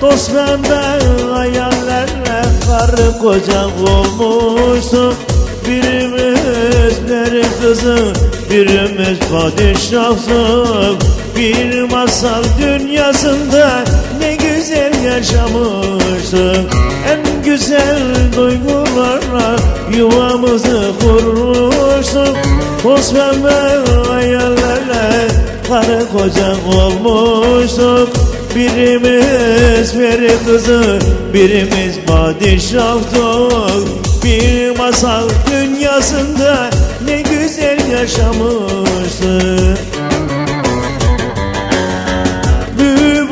Dost bende hayallerle karı koca olmuştuk Birimiz peri kızı, birimiz padişahtık Bir masal dünyasında ne güzel yaşamıştık En güzel duygularla yuvamızı kurmuştuk Toz pembe karı koca olmuştuk. Birimiz peri kızı, birimiz padişahtık Bir masal dünyasında ne güzel yaşamıştık. Büyü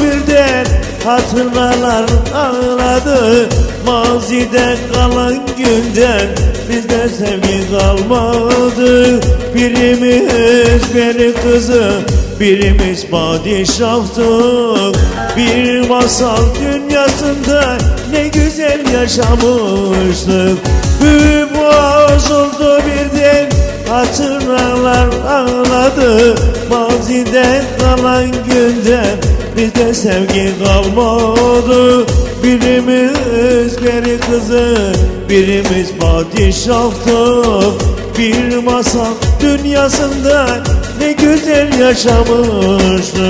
birden Hatıralar ağladı. Mazide kalan günden Bizde sevgi kalmadı Birimiz beni kızı Birimiz padişahtık Bir masal dünyasında Ne güzel yaşamıştık. Büyü bozuldu birden Hatıralar ağladı. Mazide kalan günden Bizde sevgi kalmadı Birimiz peri kızı Birimiz padişahtık Bir masal dünyasında Ne güzel yaşamıştık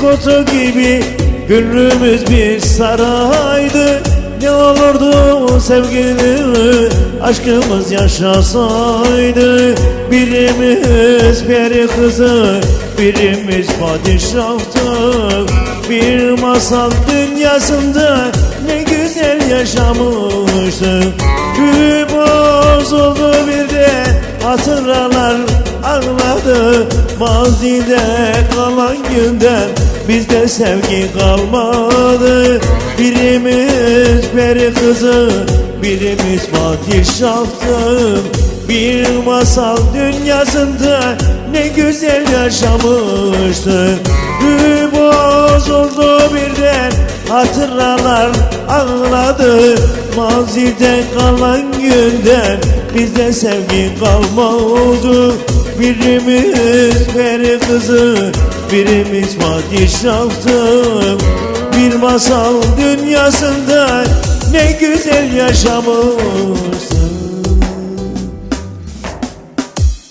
kotu gibi Gönlümüz bir saraydı. Ne olurdu sevgili Aşkımız yaşasaydı? Birimiz peri kızı Birimiz padişahtık Bir masal dünyasında Ne güzel yaşamıştık Büyü bozuldu bir de Hatıralar ağladı Mazide kalan günden Bizde sevgi kalmadı. Birimiz peri kızı Birimiz padişahtık Bir masal dünyasında Ne güzel yaşamıştık Büyü bozuldu birden Hatıralar ağladı. Mazide kalan günden Bizde sevgi kalmadı Birimiz peri kızı Birimiz padişahtık Bir masal dünyasında Ne güzel yaşamışsın